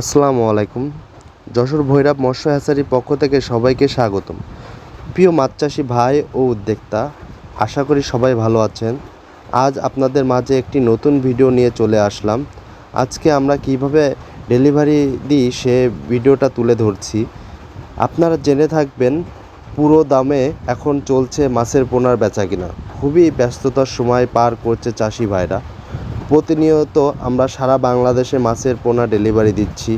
আসসালামু আলাইকুম। যশোর ভৈরব মৎস্য হ্যাচারির পক্ষ থেকে সবাইকে স্বাগতম। প্রিয় মাছ চাষি ভাই ও উদ্যোক্তা, আশা করি সবাই ভালো আছেন। আজ আপনাদের মাঝে একটি নতুন ভিডিও নিয়ে চলে আসলাম। আজকে আমরা কীভাবে ডেলিভারি দিই সে ভিডিওটা তুলে ধরছি। আপনারা জেনে থাকবেন, পুরো দামে এখন চলছে মাছের পোনার বেচা কিনা। খুবই ব্যস্ততার সময় পার করছে চাষি ভাইরা। প্রতিনিয়ত আমরা সারা বাংলাদেশে মাছের পোনা ডেলিভারি দিচ্ছি।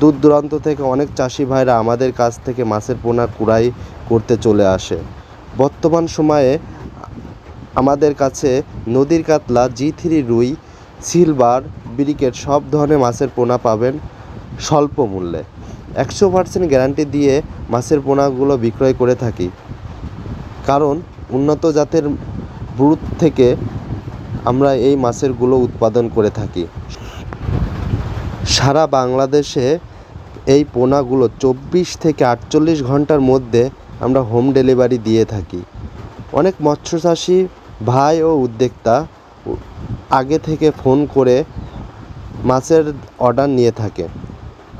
দূর দূরান্ত থেকে অনেক চাষি ভাইরা আমাদের কাছ থেকে মাছের পোনা কুড়াই করতে চলে আসে। বর্তমান সময়ে আমাদের কাছে নদীর কাতলা জি থ্রি রুই সিলভার ব্রিকেট সব ধরনের মাছের পোনা পাবেন স্বল্প মূল্যে। একশো পার্সেন্ট গ্যারান্টি দিয়ে মাছের পোনাগুলো বিক্রয় করে থাকি। কারণ উন্নত জাতের ব্রুদ থেকে আমরা এই মাছেরগুলো উৎপাদন করে থাকি। সারা বাংলাদেশে এই পোনাগুলো চব্বিশ থেকে আটচল্লিশ ঘণ্টার মধ্যে আমরা হোম ডেলিভারি দিয়ে থাকি। অনেক মৎস্য চাষি ভাই ও উদ্যোক্তা আগে থেকে ফোন করে মাছের অর্ডার নিয়ে থাকে।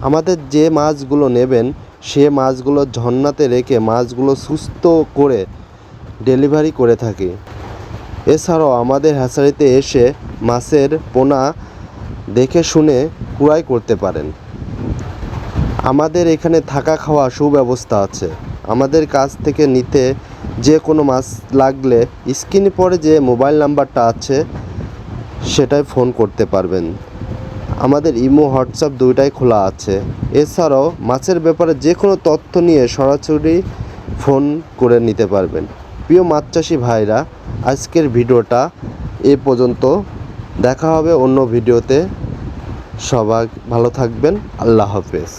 আমাদের যে মাছগুলো নেবেন, সে মাছগুলো ঝর্ণাতে রেখে মাছগুলো সুস্থ করে ডেলিভারি করে থাকি। এছাড়াও আমাদের হ্যাচারিতে এসে মাছের পোনা দেখে শুনে কুড়াই করতে পারেন। আমাদের এখানে থাকা খাওয়া সুব্যবস্থা আছে। আমাদের কাছ থেকে নিতে যে কোনো মাছ লাগলে স্ক্রিনে পরে যে মোবাইল নাম্বারটা আছে, সেটাই ফোন করতে পারবেন। আমাদের ইমো, হোয়াটসঅ্যাপ দুইটাই খোলা আছে। এছাড়াও মাছের ব্যাপারে যে কোনো তথ্য নিয়ে সরাসরি ফোন করে নিতে পারবেন। প্রিয় মাছ চাষি ভাইরা আজকের ভিডিওটা এ পর্যন্ত। দেখা হবে অন্য ভিডিওতে। সবাই ভালো থাকবেন। আল্লাহ হাফেজ।